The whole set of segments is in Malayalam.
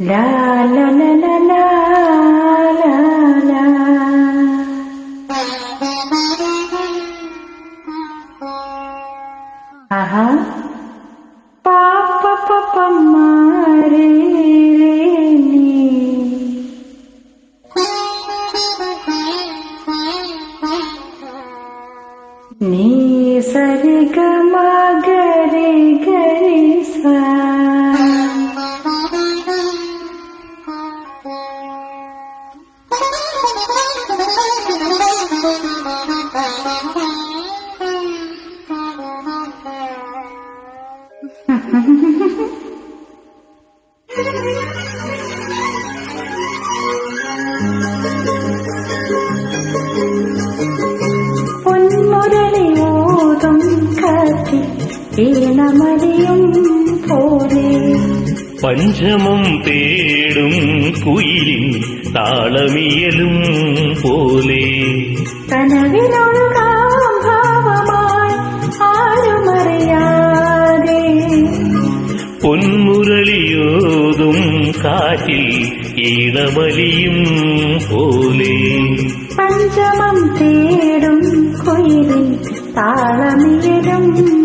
La la la la la la la. ఆహా పాప పాప మారే నీ సరిగ మా గరి గరి సా இளமதியும் போதே. பஞ்சமும் தேடும் குயிலின் தாளமியலும் போலே. கனவினொழுகாம் பாவமாய் ஆழமறையாதே பொன்முரளியோதும் காற்றில் ஈழமலியும் போலே. பஞ்சமம் தேடும் குயிலின் தாளமியலும்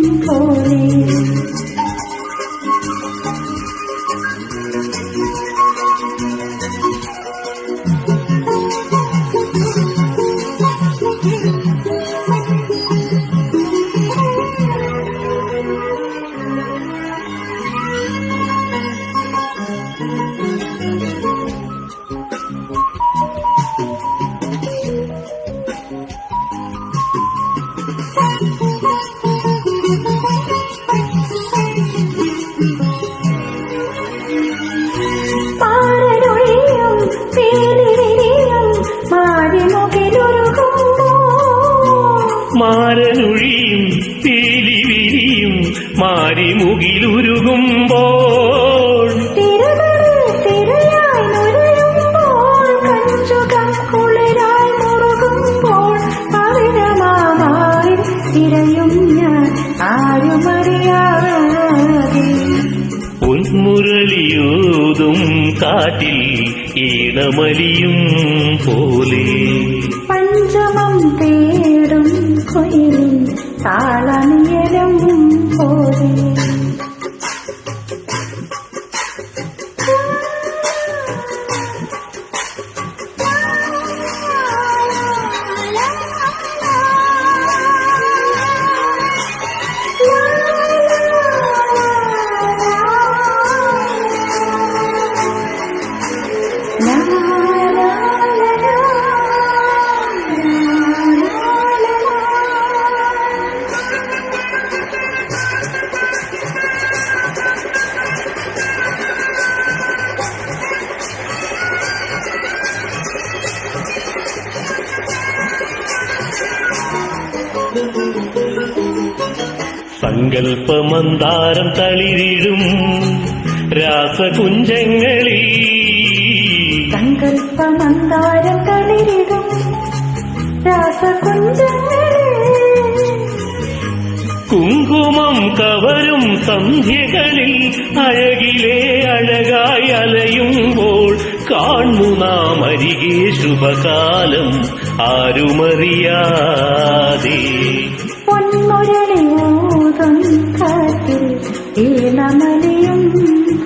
ആരുമറിയാതെ പൊന്മുരളിയോതും കാറ്റിൽ ഈണമലിയും പോലെ. പഞ്ചമം തേടും കൊയിലും താളമിയലും സങ്കൽപ്പമന്താരം തളിരിടും രാസകുഞ്ചങ്ങളിൽ. സങ്കല്പമന്താരം തളിരിടും രാസകുഞ്ചങ്ങളിൽ. കുങ്കുമം കവരും സന്ധ്യകളിൽ അഴകിലെ അഴകായി അലയുമ്പോൾ കാണു നാം അരികെ ശുഭകാലം ആരുമറിയാതെ. പൊന്മുരളിയൂതും കാറ്റിൽ ഈണമലിയും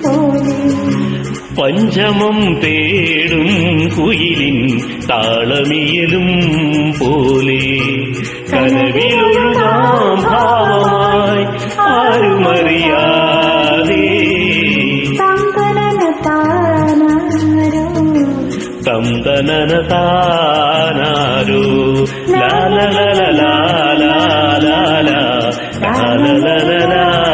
പോലെ. പഞ്ചമം തേടും കുയിലിൻ താളമിയലും പോലെ. കനവിലൊഴുകാം ഭാവമായി ആരുമറിയാതെ. തന്തനന താനാരോ താനാരോ ലാല ലാല ലാല 啦啦啦啦啦。